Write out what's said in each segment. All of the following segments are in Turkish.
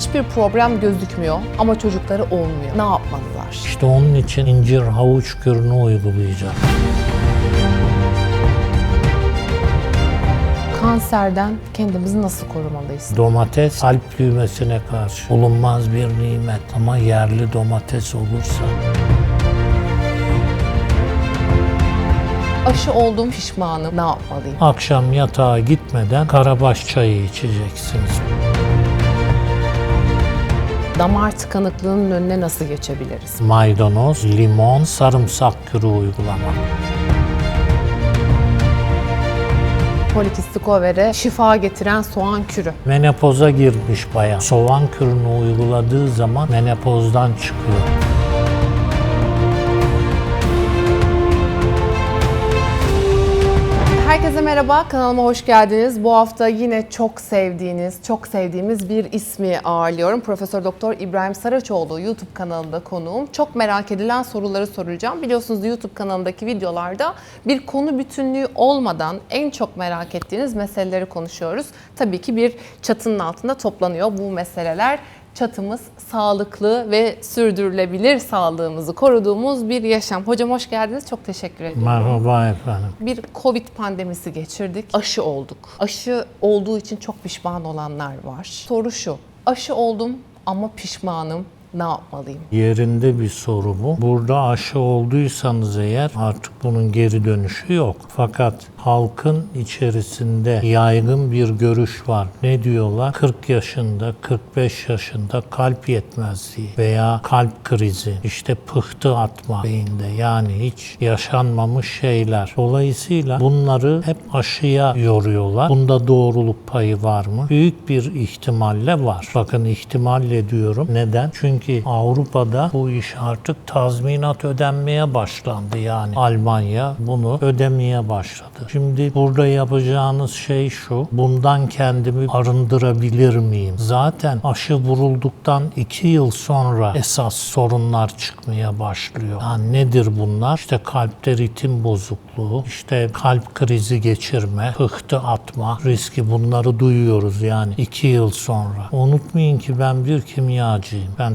Hiçbir problem gözükmüyor ama çocukları olmuyor. Ne yapmalılar? İşte onun için incir havuç kürünü uygulayacak. Kanserden kendimizi nasıl korumalıyız? Domates kalp büyümesine karşı bulunmaz bir nimet ama yerli domates olursa Aşı oldum pişmanım. Ne yapmalıyım? akşam yatağa gitmeden karabaş çayı içeceksiniz. Damar tıkanıklığının önüne nasıl geçebiliriz? Maydanoz, limon, sarımsak kürü uygulamak. Polikistik overe şifa getiren soğan kürü. Menopoza girmiş bayan soğan kürünü uyguladığı zaman menopozdan çıkıyor. Merhaba, kanalıma hoş geldiniz. Bu hafta yine çok sevdiğiniz, çok sevdiğimiz bir ismi ağırlıyorum. Profesör Doktor İbrahim Saraçoğlu YouTube kanalında konuğum. Çok merak edilen soruları soracağım. Biliyorsunuz YouTube kanalındaki videolarda bir konu bütünlüğü olmadan en çok merak ettiğiniz meseleleri konuşuyoruz. Tabii ki bir çatının altında toplanıyor bu meseleler çatımız sağlıklı ve sürdürülebilir sağlığımızı koruduğumuz bir yaşam. Hocam hoş geldiniz. Çok teşekkür ederim. Merhaba efendim. Bir Covid pandemisi geçirdik. Aşı olduk. Aşı olduğu için çok pişman olanlar var. Soru şu. Aşı oldum ama pişmanım. Ne yapmalıyım? Yerinde bir soru bu. Burada aşı olduysanız eğer artık bunun geri dönüşü yok. Fakat halkın içerisinde yaygın bir görüş var. Ne diyorlar? 40 yaşında, 45 yaşında kalp yetmezliği veya kalp krizi, işte pıhtı atma beyinde yani hiç yaşanmamış şeyler. Dolayısıyla bunları hep aşıya yoruyorlar. Bunda doğruluk payı var mı? Büyük bir ihtimalle var. Bakın ihtimalle diyorum. Neden? Çünkü Avrupa'da bu iş artık tazminat ödenmeye başlandı. Yani Almanya bunu ödemeye başladı. Şimdi burada yapacağınız şey şu. Bundan kendimi arındırabilir miyim? Zaten aşı vurulduktan iki yıl sonra esas sorunlar çıkmaya başlıyor. Yani nedir bunlar? İşte kalpte ritim bozukluğu, işte kalp krizi geçirme, pıhtı atma riski bunları duyuyoruz yani iki yıl sonra. Unutmayın ki ben bir kimyacıyım. Ben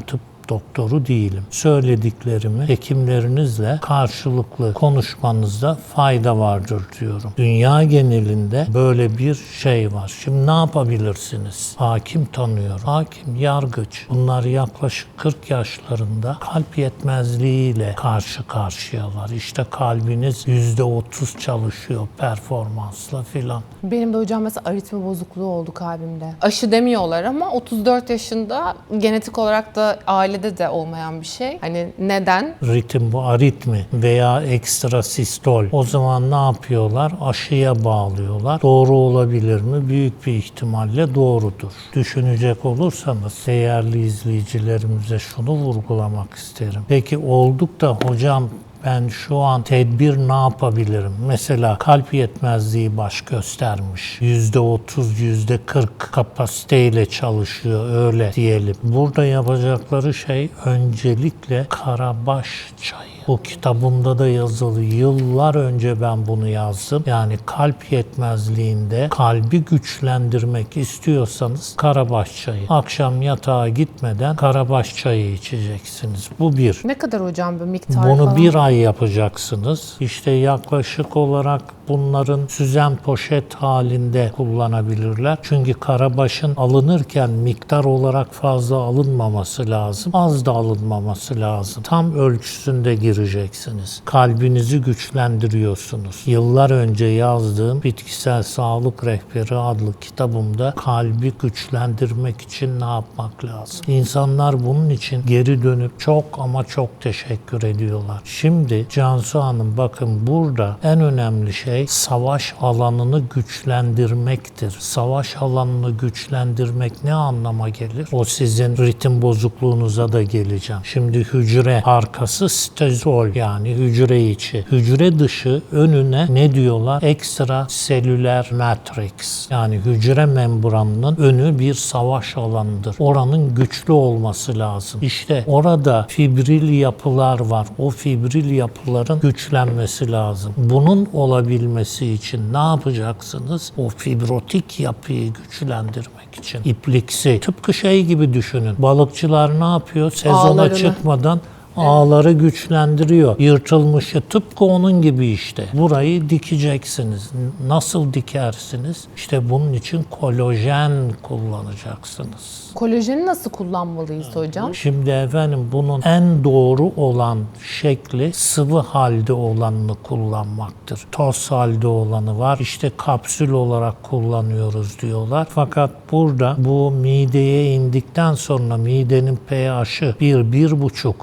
doktoru değilim. Söylediklerimi hekimlerinizle karşılıklı konuşmanızda fayda vardır diyorum. Dünya genelinde böyle bir şey var. Şimdi ne yapabilirsiniz? Hakim tanıyor. Hakim, yargıç. Bunlar yaklaşık 40 yaşlarında kalp yetmezliğiyle karşı karşıyalar. İşte kalbiniz %30 çalışıyor performansla filan. Benim de hocam mesela aritmi bozukluğu oldu kalbimde. Aşı demiyorlar ama 34 yaşında genetik olarak da ailede de olmayan bir şey. Hani neden? ritim bu aritmi veya ekstra sistol. O zaman ne yapıyorlar? Aşıya bağlıyorlar. Doğru olabilir mi? Büyük bir ihtimalle doğrudur. Düşünecek olursanız değerli izleyicilerimize şunu vurgulamak isterim. Peki olduk da hocam ben şu an tedbir ne yapabilirim? Mesela kalp yetmezliği baş göstermiş. %30, %40 kapasiteyle çalışıyor öyle diyelim. Burada yapacakları şey öncelikle karabaş çayı. Bu kitabımda da yazılı. Yıllar önce ben bunu yazdım. Yani kalp yetmezliğinde kalbi güçlendirmek istiyorsanız karabaş çayı. Akşam yatağa gitmeden karabaş çayı içeceksiniz. Bu bir. Ne kadar hocam bu miktar Bunu falan? bir ay yapacaksınız. İşte yaklaşık olarak bunların süzen poşet halinde kullanabilirler. Çünkü karabaşın alınırken miktar olarak fazla alınmaması lazım. Az da alınmaması lazım. Tam ölçüsünde gireceksiniz. Kalbinizi güçlendiriyorsunuz. Yıllar önce yazdığım Bitkisel Sağlık Rehberi adlı kitabımda kalbi güçlendirmek için ne yapmak lazım? İnsanlar bunun için geri dönüp çok ama çok teşekkür ediyorlar. Şimdi Cansu Hanım bakın burada en önemli şey savaş alanını güçlendirmektir. Savaş alanını güçlendirmek ne anlama gelir? O sizin ritim bozukluğunuza da geleceğim. Şimdi hücre arkası sol yani hücre içi. Hücre dışı önüne ne diyorlar? Ekstra selüler matrix. Yani hücre membranının önü bir savaş alanıdır. Oranın güçlü olması lazım. İşte orada fibril yapılar var. O fibril yapıların güçlenmesi lazım. Bunun olabilmesi için ne yapacaksınız? O fibrotik yapıyı güçlendirmek için ipliksi. Tıpkı şey gibi düşünün. Balıkçılar ne yapıyor? Sezona Ağlarını. çıkmadan ağları güçlendiriyor. Yırtılmışı tıpkı onun gibi işte. Burayı dikeceksiniz. Nasıl dikersiniz? İşte bunun için kolajen kullanacaksınız. Kolajeni nasıl kullanmalıyız hocam? Şimdi efendim bunun en doğru olan şekli sıvı halde olanını kullanmaktır. Toz halde olanı var. İşte kapsül olarak kullanıyoruz diyorlar. Fakat burada bu mideye indikten sonra midenin pH'i 1 1,5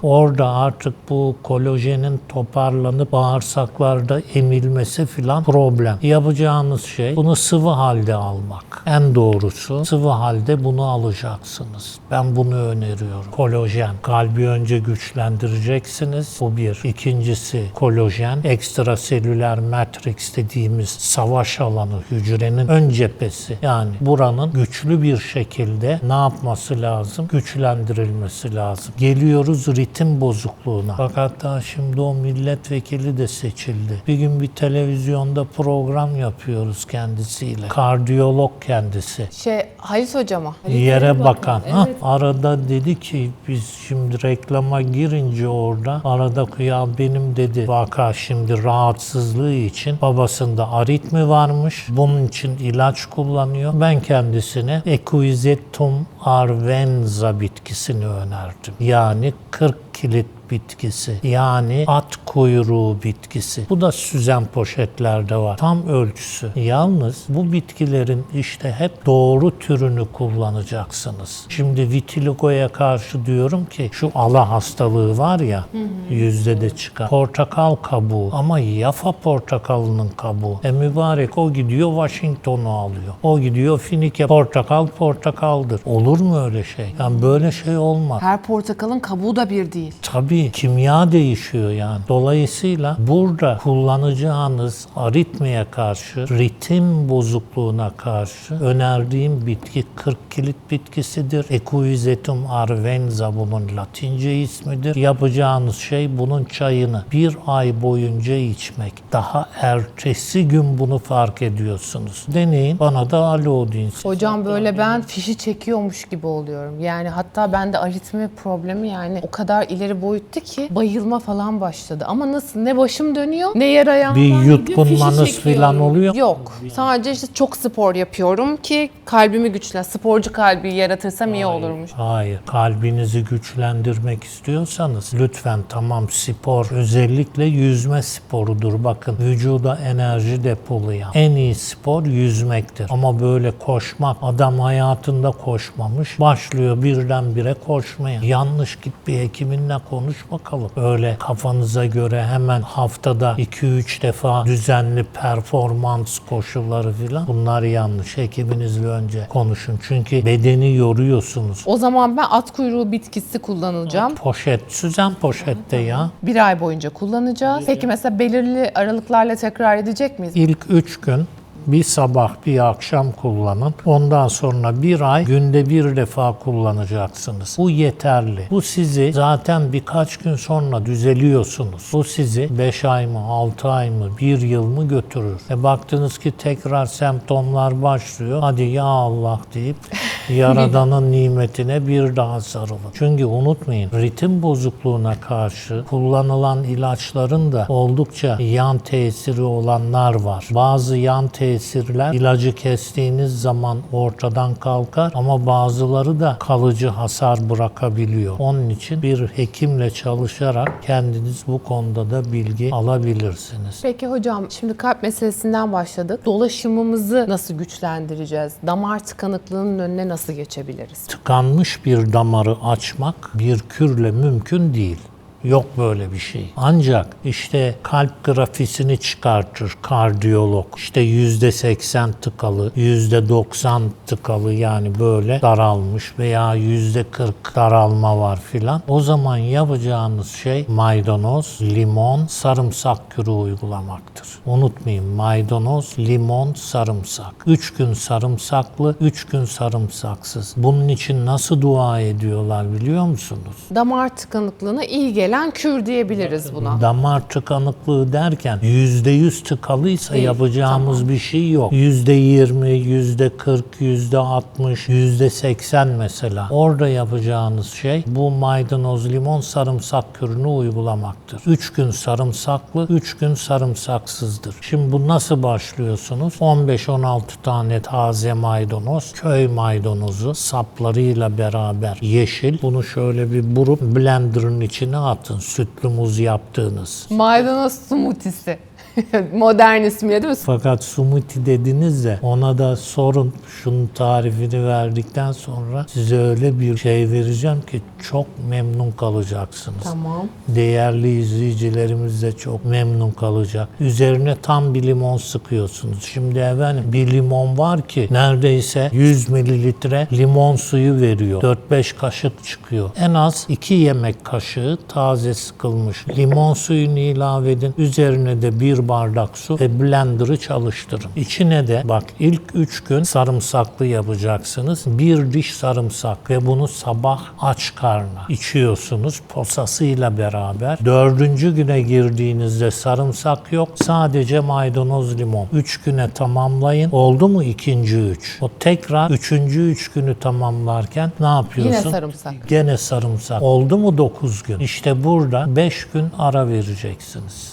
orada artık bu kolajenin toparlanıp bağırsaklarda emilmesi filan problem. Yapacağınız şey bunu sıvı halde almak. En doğrusu sıvı halde bunu alacaksınız. Ben bunu öneriyorum. Kolajen. Kalbi önce güçlendireceksiniz. Bu bir. İkincisi kolajen. Ekstraselüler matrix dediğimiz savaş alanı hücrenin ön cephesi. Yani buranın güçlü bir şekilde ne yapması lazım? Güçlendirilmesi lazım. Geliyoruz ritim bozukluğuna. Fakat daha şimdi o milletvekili de seçildi. Bir gün bir televizyonda program yapıyoruz kendisiyle. Kardiyolog kendisi. Şey Halis hocama. Yere bakan. Ha, arada dedi ki biz şimdi reklama girince orada arada ya benim dedi vaka şimdi rahatsızlığı için babasında aritmi varmış. Bunun için ilaç kullanıyor. Ben kendisine Equisetum arvenza bitkisini önerdim. Yani 40 kilit bitkisi. Yani at kuyruğu bitkisi. Bu da süzen poşetlerde var. Tam ölçüsü. Yalnız bu bitkilerin işte hep doğru türünü kullanacaksınız. Şimdi vitiligoya karşı diyorum ki şu ala hastalığı var ya yüzde de çıkan. Portakal kabuğu ama yafa portakalının kabuğu. E mübarek o gidiyor Washington'u alıyor. O gidiyor Finike portakal portakaldır. Olur mu öyle şey? Yani böyle şey olmaz. Her portakalın kabuğu da bir değil. Tabii kimya değişiyor yani. Dolayısıyla burada kullanacağınız aritmiye karşı, ritim bozukluğuna karşı önerdiğim bitki 40 kilit bitkisidir. Equisetum arvenza bunun latince ismidir. Yapacağınız şey bunun çayını bir ay boyunca içmek. Daha ertesi gün bunu fark ediyorsunuz. Deneyin. Bana da alo deyin. Hocam böyle ben fişi çekiyormuş gibi oluyorum. Yani hatta bende aritmi problemi yani o kadar ileri boyutta ki bayılma falan başladı. Ama nasıl ne başım dönüyor ne yer ayağım Bir yutkunmanız falan oluyor. Yok. Sadece işte çok spor yapıyorum ki kalbimi güçlen. Sporcu kalbi yaratırsam iyi olurmuş. Hayır. Kalbinizi güçlendirmek istiyorsanız lütfen tamam spor özellikle yüzme sporudur. Bakın vücuda enerji depolayan en iyi spor yüzmektir. Ama böyle koşmak adam hayatında koşmamış başlıyor birdenbire koşmaya. Yanlış git bir hekiminle konuş bakalım. Öyle kafanıza göre hemen haftada 2-3 defa düzenli performans koşulları filan bunlar yanlış. Hekiminizle önce konuşun. Çünkü bedeni yoruyorsunuz. O zaman ben at kuyruğu bitkisi kullanacağım. Poşet, süzen poşette ya. Bir ay boyunca kullanacağız. Peki mesela belirli aralıklarla tekrar edecek miyiz? İlk üç gün bir sabah bir akşam kullanın. Ondan sonra bir ay günde bir defa kullanacaksınız. Bu yeterli. Bu sizi zaten birkaç gün sonra düzeliyorsunuz. Bu sizi 5 ay mı, 6 ay mı, 1 yıl mı götürür. E baktınız ki tekrar semptomlar başlıyor. Hadi ya Allah deyip Yaradan'ın nimetine bir daha sarılın. Çünkü unutmayın ritim bozukluğuna karşı kullanılan ilaçların da oldukça yan tesiri olanlar var. Bazı yan tesirler ilacı kestiğiniz zaman ortadan kalkar ama bazıları da kalıcı hasar bırakabiliyor. Onun için bir hekimle çalışarak kendiniz bu konuda da bilgi alabilirsiniz. Peki hocam şimdi kalp meselesinden başladık. Dolaşımımızı nasıl güçlendireceğiz? Damar tıkanıklığının önüne nasıl geçebiliriz? tıkanmış bir damarı açmak bir kürle mümkün değil. Yok böyle bir şey. Ancak işte kalp grafisini çıkartır kardiyolog. İşte yüzde 80 tıkalı, yüzde 90 tıkalı yani böyle daralmış veya yüzde 40 daralma var filan. O zaman yapacağınız şey maydanoz, limon, sarımsak kürü uygulamaktır. Unutmayın maydanoz, limon, sarımsak. 3 gün sarımsaklı, 3 gün sarımsaksız. Bunun için nasıl dua ediyorlar biliyor musunuz? Damar tıkanıklığına iyi gelen kür diyebiliriz buna. Damar tıkanıklığı derken %100 tıkalıysa Değil, yapacağımız bir şey yok. %20, %40, %60, %80 mesela. Orada yapacağınız şey bu maydanoz, limon, sarımsak kürünü uygulamaktır. 3 gün sarımsaklı, 3 gün sarımsaksızdır. Şimdi bu nasıl başlıyorsunuz? 15-16 tane taze maydanoz, köy maydanozu saplarıyla beraber yeşil. Bunu şöyle bir burup blenderın içine atın. Sütlü muz yaptığınız. Maydanoz smoothie'si. Modern ismiyle değil mi? Fakat smoothie dediniz de ona da sorun şunun tarifini verdikten sonra size öyle bir şey vereceğim ki çok memnun kalacaksınız. Tamam. Değerli izleyicilerimiz de çok memnun kalacak. Üzerine tam bir limon sıkıyorsunuz. Şimdi efendim bir limon var ki neredeyse 100 mililitre limon suyu veriyor. 4-5 kaşık çıkıyor. En az 2 yemek kaşığı taze sıkılmış limon suyunu ilave edin. Üzerine de bir bardak su ve blender'ı çalıştırın. İçine de bak ilk 3 gün sarımsaklı yapacaksınız. Bir diş sarımsak ve bunu sabah aç karnına içiyorsunuz posasıyla beraber. Dördüncü güne girdiğinizde sarımsak yok. Sadece maydanoz limon. 3 güne tamamlayın. Oldu mu ikinci 3? O tekrar üçüncü 3 günü tamamlarken ne yapıyorsun? Yine sarımsak. Gene sarımsak. Oldu mu 9 gün? İşte burada 5 gün ara vereceksiniz.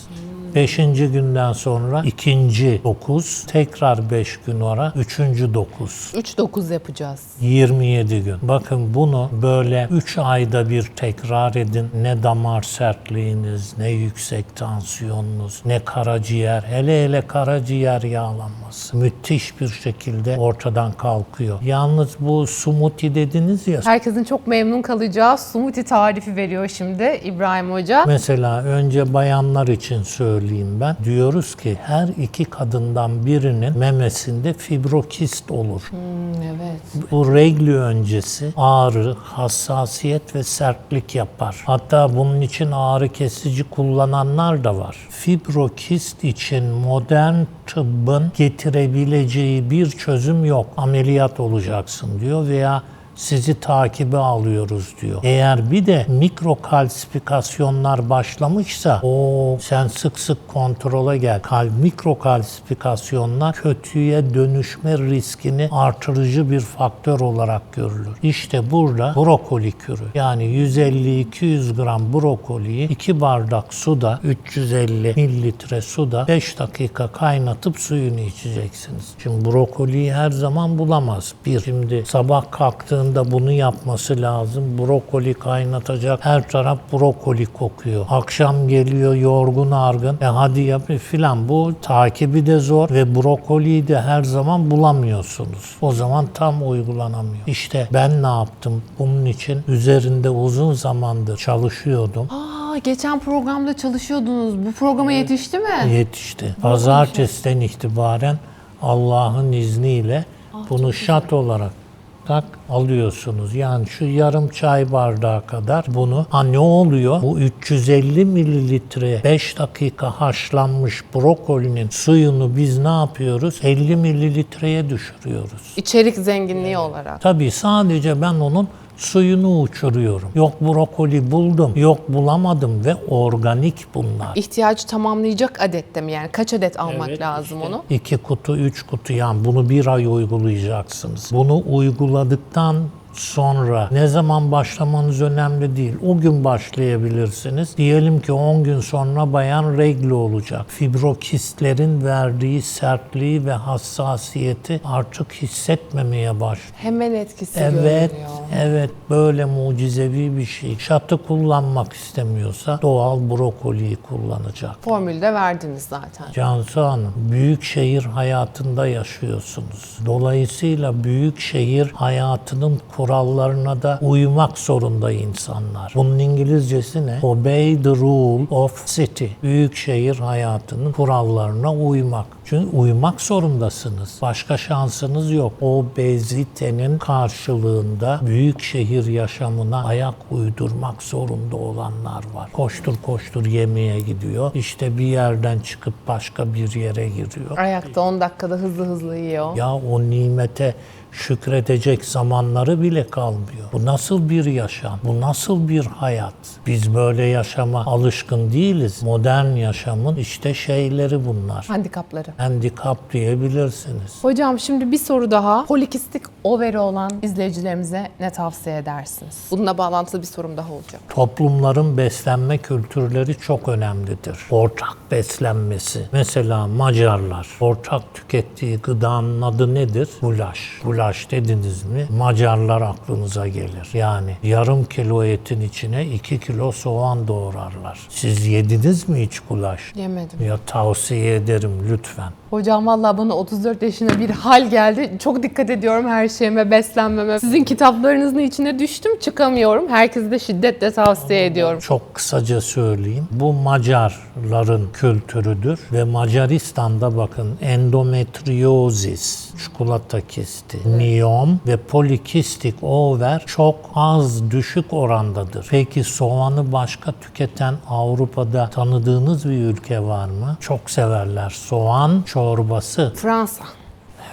Beşinci günden sonra ikinci 9, tekrar 5 gün ara, üçüncü 9. 3-9 yapacağız. 27 gün. Bakın bunu böyle 3 ayda bir tekrar edin. Ne damar sertliğiniz, ne yüksek tansiyonunuz, ne karaciğer, hele hele karaciğer yağlanması müthiş bir şekilde ortadan kalkıyor. Yalnız bu smoothie dediniz ya Herkesin çok memnun kalacağı smoothie tarifi veriyor şimdi İbrahim Hoca. Mesela önce bayanlar için söyleyeyim ben. Diyoruz ki her iki kadından birinin memesinde fibrokist olur. Hmm, evet. Bu regli öncesi ağrı, hassasiyet ve sertlik yapar. Hatta bunun için ağrı kesici kullananlar da var. Fibrokist için modern tıbbın getirebileceği bir çözüm yok. Ameliyat olacaksın diyor veya sizi takibe alıyoruz diyor. Eğer bir de mikrokalsifikasyonlar başlamışsa o sen sık sık kontrola gel. Kal mikrokalsifikasyonlar kötüye dönüşme riskini artırıcı bir faktör olarak görülür. İşte burada brokoli kürü yani 150-200 gram brokoliyi 2 bardak suda 350 mililitre suda 5 dakika kaynatıp suyunu içeceksiniz. Şimdi brokoliyi her zaman bulamaz. Bir, şimdi sabah kalktığında bunu yapması lazım. Brokoli kaynatacak. Her taraf brokoli kokuyor. Akşam geliyor yorgun argın. E hadi yap filan. Bu takibi de zor ve brokoliyi de her zaman bulamıyorsunuz. O zaman tam uygulanamıyor. İşte ben ne yaptım? Bunun için üzerinde uzun zamandır çalışıyordum. Aa, geçen programda çalışıyordunuz. Bu programa yetişti mi? Yetişti. Pazartesiden itibaren Allah'ın izniyle bunu şat olarak tak alıyorsunuz. Yani şu yarım çay bardağı kadar bunu. Ha ne oluyor? Bu 350 mililitre 5 dakika haşlanmış brokolinin suyunu biz ne yapıyoruz? 50 mililitreye düşürüyoruz. İçerik zenginliği olarak. Tabii sadece ben onun suyunu uçuruyorum. Yok brokoli buldum, yok bulamadım ve organik bunlar. İhtiyacı tamamlayacak adette mi? Yani kaç adet almak Evet, lazım işte onu? İki kutu, üç kutu yani bunu bir ay uygulayacaksınız. Bunu uyguladıktan sonra ne zaman başlamanız önemli değil. O gün başlayabilirsiniz. Diyelim ki 10 gün sonra bayan regli olacak. Fibrokistlerin verdiği sertliği ve hassasiyeti artık hissetmemeye başlıyor. Hemen etkisi Evet, görülüyor. evet böyle mucizevi bir şey. Şatı kullanmak istemiyorsa doğal brokoliyi kullanacak. Formülü de verdiniz zaten. Cansu Hanım, büyük şehir hayatında yaşıyorsunuz. Dolayısıyla büyük şehir hayatının kurallarına da uymak zorunda insanlar. Bunun İngilizcesi ne? Obey the rule of city. Büyük şehir hayatının kurallarına uymak. Çünkü uymak zorundasınız. Başka şansınız yok. Obezitenin karşılığında büyük şehir yaşamına ayak uydurmak zorunda olanlar var. Koştur koştur yemeğe gidiyor. İşte bir yerden çıkıp başka bir yere giriyor. Ayakta 10 dakikada hızlı hızlı yiyor. Ya o nimete şükredecek zamanları bile kalmıyor. Bu nasıl bir yaşam? Bu nasıl bir hayat? Biz böyle yaşama alışkın değiliz. Modern yaşamın işte şeyleri bunlar. Handikapları. Handikap diyebilirsiniz. Hocam şimdi bir soru daha. Polikistik overi olan izleyicilerimize ne tavsiye edersiniz? Bununla bağlantılı bir sorum daha olacak. Toplumların beslenme kültürleri çok önemlidir. Ortak beslenmesi. Mesela Macarlar ortak tükettiği gıdanın adı nedir? Gulaş. Gulaş dediniz mi Macarlar aklınıza gelir. Yani yarım kilo etin içine 2 kilo soğan doğrarlar. Siz yediniz mi hiç gulaş? Yemedim. Ya tavsiye ederim lütfen. Hocam vallahi bana 34 yaşında bir hal geldi. Çok dikkat ediyorum her şeyime, beslenmeme. Sizin kitaplarınızın içine düştüm, çıkamıyorum. Herkese de şiddetle tavsiye ediyorum. Çok kısaca söyleyeyim. Bu Macarların kültürüdür ve Macaristan'da bakın endometriozis, çikolata kisti, miyom ve polikistik over çok az düşük orandadır. Peki soğanı başka tüketen Avrupa'da tanıdığınız bir ülke var mı? Çok severler. Soğan çorbası. Fransa.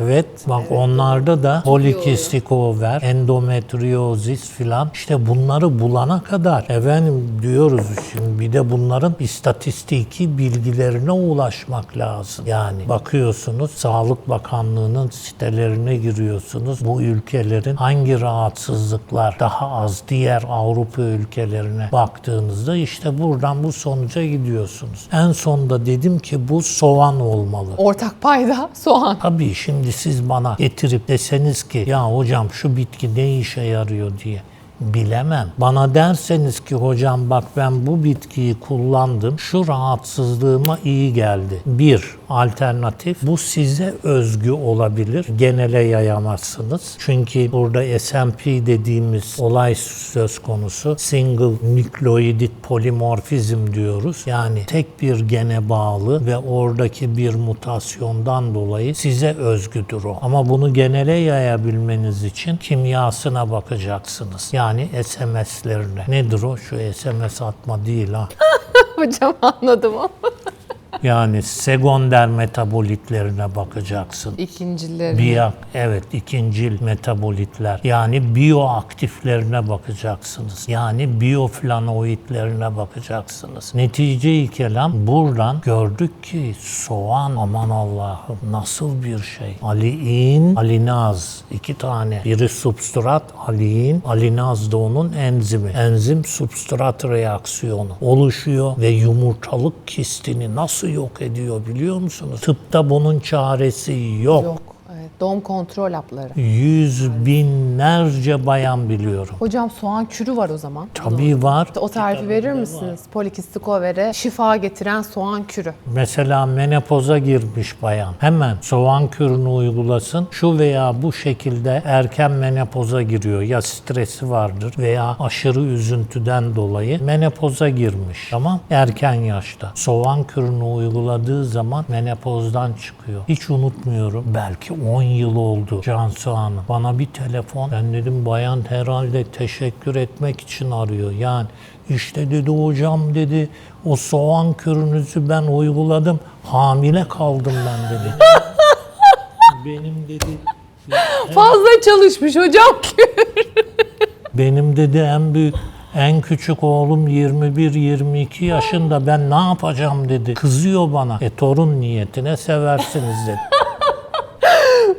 Evet, bak onlarda da polikistik over, endometriozis filan işte bunları bulana kadar efendim diyoruz şimdi bir de bunların istatistiki bilgilerine ulaşmak lazım. Yani bakıyorsunuz Sağlık Bakanlığı'nın sitelerine giriyorsunuz. Bu ülkelerin hangi rahatsızlıklar daha az diğer Avrupa ülkelerine baktığınızda işte buradan bu sonuca gidiyorsunuz. En sonda dedim ki bu soğan olmalı. Ortak payda soğan. Tabii şimdi siz bana getirip deseniz ki ya hocam şu bitki ne işe yarıyor diye bilemem. Bana derseniz ki hocam bak ben bu bitkiyi kullandım. Şu rahatsızlığıma iyi geldi. Bir alternatif bu size özgü olabilir. Genele yayamazsınız. Çünkü burada SMP dediğimiz olay söz konusu. Single nucleotide polimorfizm diyoruz. Yani tek bir gene bağlı ve oradaki bir mutasyondan dolayı size özgüdür o. Ama bunu genele yayabilmeniz için kimyasına bakacaksınız. Yani SMS'lerine. Nedir o? Şu SMS atma değil ha. Hocam anladım ama. Yani sekonder metabolitlerine bakacaksın. İkincileri. Biyak, evet ikincil metabolitler yani bioaktiflerine bakacaksınız. Yani bioflavonoidlerine bakacaksınız. Netice-i kelam buradan gördük ki soğan aman Allah'ım nasıl bir şey. Aliin, alinaz iki tane. Biri substrat, aliin, alinaz da onun enzimi. Enzim substrat reaksiyonu oluşuyor ve yumurtalık kistini nasıl yok ediyor biliyor musunuz? Tıpta bunun çaresi yok. Yok. Doğum kontrol hapları. Yüz binlerce bayan biliyorum. Hocam soğan kürü var o zaman. Tabii var. O tarifi verir misiniz? Polikistik overe şifa getiren soğan kürü. Mesela menopoza girmiş bayan. Hemen soğan kürünü uygulasın. Şu veya bu şekilde erken menopoza giriyor. Ya stresi vardır veya aşırı üzüntüden dolayı menopoza girmiş. Tamam Erken yaşta. Soğan kürünü uyguladığı zaman menopozdan çıkıyor. Hiç unutmuyorum. Belki 10 yıl oldu Cansu Hanım. Bana bir telefon. Ben dedim bayan herhalde teşekkür etmek için arıyor. Yani işte dedi hocam dedi o soğan kürünüzü ben uyguladım. Hamile kaldım ben dedi. Benim dedi Fazla çalışmış hocam kür. benim dedi en büyük en küçük oğlum 21-22 yaşında ben ne yapacağım dedi. Kızıyor bana. E torun niyetine seversiniz dedi.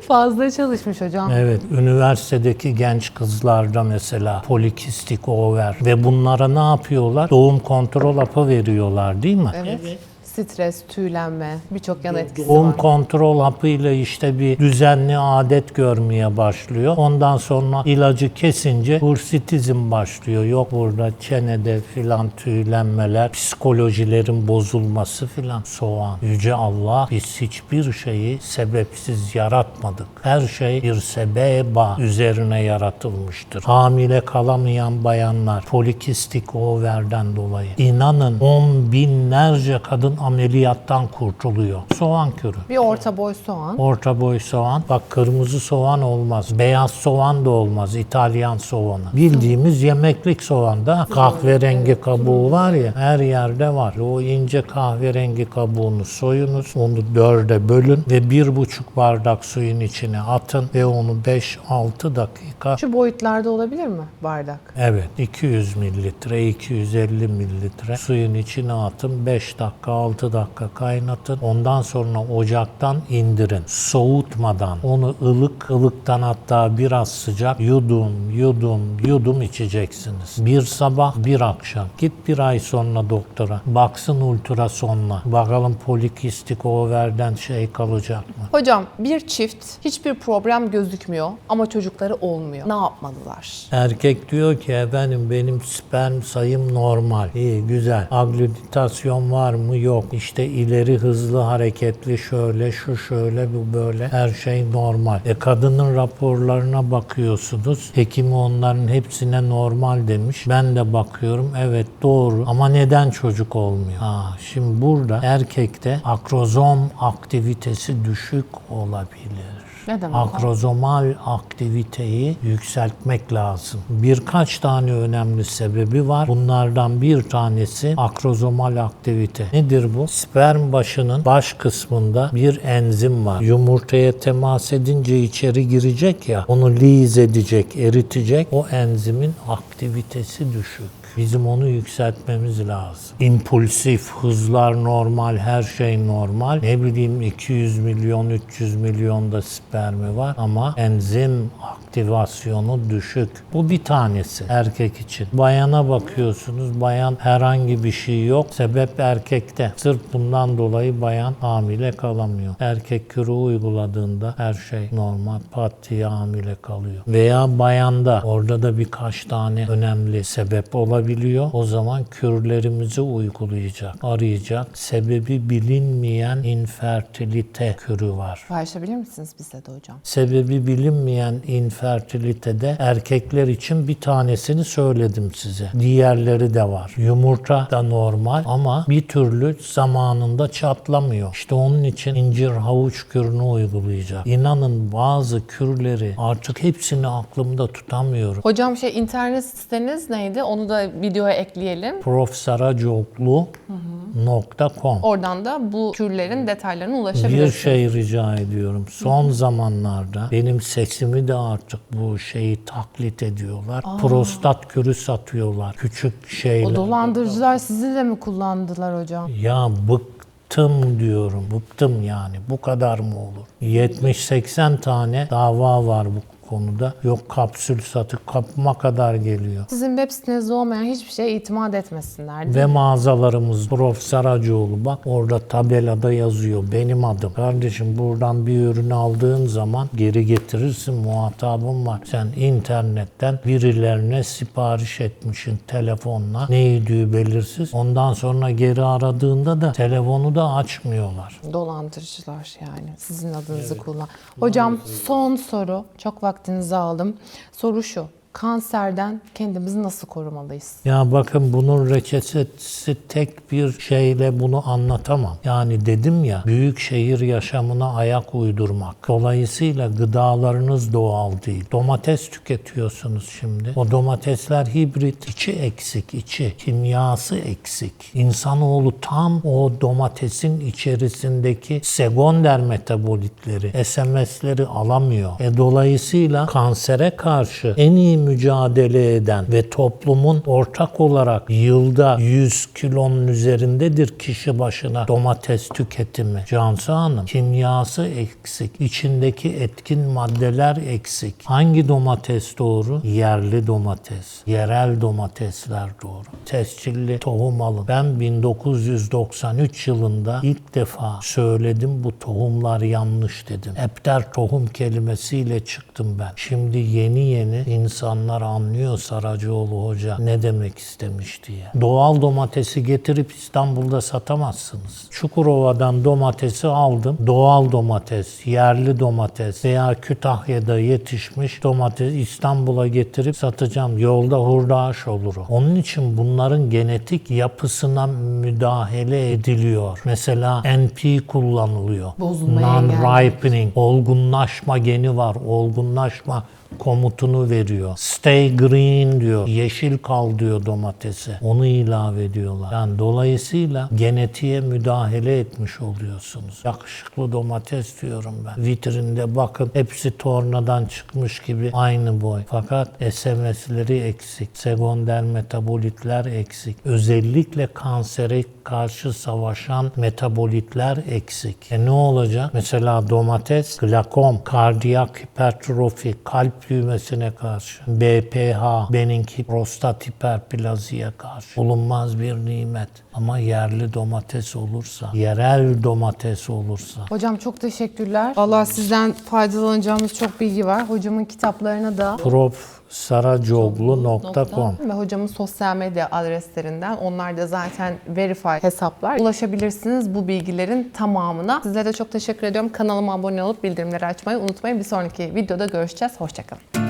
Fazla çalışmış hocam. Evet, üniversitedeki genç kızlarda mesela polikistik over ve bunlara ne yapıyorlar? Doğum kontrol hapı veriyorlar değil mi? Evet. Stres, tüylenme, birçok yan etkisi Un var. kontrol hapıyla işte bir düzenli adet görmeye başlıyor. Ondan sonra ilacı kesince bursitizm başlıyor. Yok burada çenede filan tüylenmeler, psikolojilerin bozulması filan. Soğan. Yüce Allah biz hiçbir şeyi sebepsiz yaratmadık. Her şey bir sebeba üzerine yaratılmıştır. Hamile kalamayan bayanlar polikistik overden dolayı inanın on binlerce kadın ameliyattan kurtuluyor. Soğan kürü. Bir orta boy soğan. Orta boy soğan. Bak kırmızı soğan olmaz. Beyaz soğan da olmaz. İtalyan soğanı. Bildiğimiz yemeklik soğan da kahverengi kabuğu var ya her yerde var. O ince kahverengi kabuğunu soyunuz. Onu dörde bölün ve bir buçuk bardak suyun içine atın ve onu 5-6 dakika Şu boyutlarda olabilir mi bardak? Evet 200 mililitre 250 mililitre suyun içine atın 5 dakika 6 dakika kaynatın ondan sonra ocaktan indirin soğutmadan onu ılık ılıktan hatta biraz sıcak yudum yudum yudum içeceksiniz. Bir sabah bir akşam git bir ay sonra doktora baksın ultrasonla bakalım polikistik overden şey kalacak mı? Hocam bir çift hiçbir problem gözükmüyor ama çocukları olmuyor. Ne yapmalılar? Erkek diyor ki efendim benim sperm sayım normal. İyi güzel. Aglütitasyon var mı? Yok. İşte ileri hızlı hareketli şöyle şu şöyle bu böyle her şey normal. E kadının raporlarına bakıyorsunuz. Hekimi onların hepsine normal demiş. Ben de bakıyorum evet doğru ama neden çocuk olmuyor? Ha, şimdi burada erkekte akrozom aktivitesi düşük olabilir. Ne demek o? Akrozomal aktiviteyi yükseltmek lazım. Birkaç tane önemli sebebi var. Bunlardan bir tanesi akrozomal aktivite. Nedir bu? Sperm başının baş kısmında bir enzim var. Yumurtaya temas edince içeri girecek ya, onu liz edecek, eritecek. O enzimin aktivitesi düşük. Bizim onu yükseltmemiz lazım. İmpulsif, hızlar normal, her şey normal. Ne bileyim 200 milyon, 300 milyonda spermi var ama enzim aktivasyonu düşük. Bu bir tanesi erkek için. Bayana bakıyorsunuz, bayan herhangi bir şey yok. Sebep erkekte. Sırf bundan dolayı bayan hamile kalamıyor. Erkek kürü uyguladığında her şey normal, pat diye hamile kalıyor. Veya bayanda, orada da birkaç tane önemli sebep olabiliyor. O zaman kürlerimizi uygulayacak, arayacak. Sebebi bilinmeyen infertilite kürü var. Paylaşabilir misiniz bize de hocam? Sebebi bilinmeyen infertilitede erkekler için bir tanesini söyledim size. Diğerleri de var. Yumurta da normal ama bir türlü zamanında çatlamıyor. İşte onun için incir havuç kürünü uygulayacak. İnanın bazı kürleri artık hepsini aklımda tutamıyorum. Hocam şey internet siteniz neydi? Onu da videoya ekleyelim. profsaracoklu.com Oradan da bu kürlerin detaylarına ulaşabilirsiniz. Bir şey rica ediyorum. Son zamanlarda benim sesimi de artık bu şeyi taklit ediyorlar. Prostat kürü satıyorlar. Küçük O şeyler. dolandırıcılar sizi de mi kullandılar hocam? Ya bıktım diyorum. Bıktım yani. Bu kadar mı olur? 70-80 tane dava var bu konuda. Yok kapsül satı kapıma kadar geliyor. Sizin web sitenizde olmayan hiçbir şeye itimat etmesinler. değil mi? Ve mağazalarımız Prof. Saracoğlu bak orada tabelada yazıyor benim adım. Kardeşim buradan bir ürünü aldığın zaman geri getirirsin muhatabın var. Sen internetten birilerine sipariş etmişsin telefonla. Neydi belirsiz. Ondan sonra geri aradığında da telefonu da açmıyorlar. Dolandırıcılar yani. Sizin adınızı kullan. Hocam son soru. Çok vaktinizi aldım. Soru şu. Kanserden kendimizi nasıl korumalıyız? Ya bakın bunun reçetesi tek bir şeyle bunu anlatamam. Yani dedim ya büyük şehir yaşamına ayak uydurmak. Dolayısıyla gıdalarınız doğal değil. Domates tüketiyorsunuz şimdi. O domatesler hibrit, içi eksik, içi kimyası eksik. İnsanoğlu tam o domatesin içerisindeki sekonder metabolitleri, SMS'leri alamıyor. E dolayısıyla kansere karşı en iyi mücadele eden ve toplumun ortak olarak yılda 100 kilonun üzerindedir kişi başına domates tüketimi. Cansu Hanım kimyası eksik, içindeki etkin maddeler eksik. Hangi domates doğru? Yerli domates, yerel domatesler doğru. Tescilli tohum alın. Ben 1993 yılında ilk defa söyledim bu tohumlar yanlış dedim. Epter tohum kelimesiyle çıktım ben. Şimdi yeni yeni insanlar anlıyor Saracoğlu Hoca ne demek istemiş diye. Doğal domatesi getirip İstanbul'da satamazsınız. Çukurova'dan domatesi aldım. Doğal domates, yerli domates veya Kütahya'da yetişmiş domates İstanbul'a getirip satacağım. Yolda hurdaş olur o. Onun için bunların genetik yapısına müdahale ediliyor. Mesela NP kullanılıyor. Non-ripening, olgunlaşma geni var. Olgunlaşma komutunu veriyor. Stay green diyor. Yeşil kal diyor domatese. Onu ilave ediyorlar. Yani dolayısıyla genetiğe müdahale etmiş oluyorsunuz. Yakışıklı domates diyorum ben. Vitrinde bakın hepsi tornadan çıkmış gibi aynı boy. Fakat SMS'leri eksik. Sekonder metabolitler eksik. Özellikle kansere karşı savaşan metabolitler eksik. E ne olacak? Mesela domates, glakom, kardiyak hipertrofi, kalp düğmesine karşı, BPH, benimki prostat hiperplaziye karşı bulunmaz bir nimet. Ama yerli domates olursa, yerel domates olursa, Hocam çok teşekkürler. Vallahi sizden faydalanacağımız çok bilgi var. Hocamın kitaplarına da profsaracoglu.com ve hocamın sosyal medya adreslerinden onlar da zaten verified hesaplar. Ulaşabilirsiniz bu bilgilerin tamamına. Sizlere de çok teşekkür ediyorum. Kanalıma abone olup bildirimleri açmayı unutmayın. Bir sonraki videoda görüşeceğiz. Hoşçakalın.